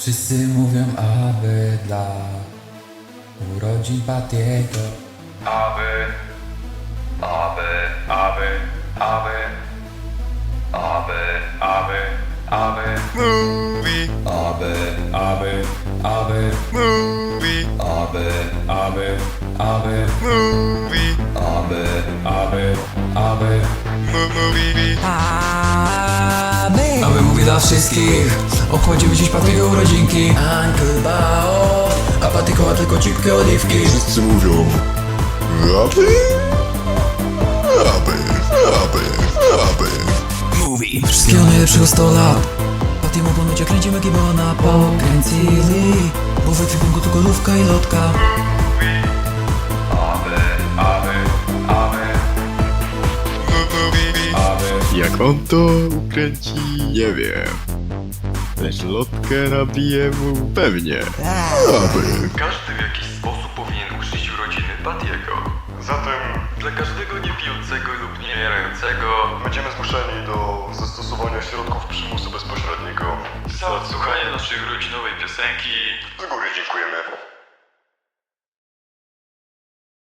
Wszyscy mówią aby dla urodzin Patiego. Aby, aby, aby, aby, aby, aby, aby, Movie, Aby, aby, aby, movie, aby, aby, aby, movie, aby, aby, aby. mo- movie. Dla wszystkich. Obchodzimy dziś Patryka urodzinki. Uncle Bao A Patryk ma tylko cipkę oliwki. Wszyscy mówią Aby? Aby, aby, aby Mówi. Wszystkiego najlepszego 100 lat Paty mogą być jak kręcimy gibona Pokręcili Bo w ekwipunku to golówka i lotka on to ukręci, nie wiem Lecz lotkę nabije mu pewnie Aby Każdy w jakiś sposób powinien uczcić urodziny Patiego. Zatem Dla każdego niepijącego lub niejarającego będziemy zmuszeni do zastosowania środków przymusu bezpośredniego. za odsłuchanie naszej urodzinowej piosenki Z góry dziękujemy.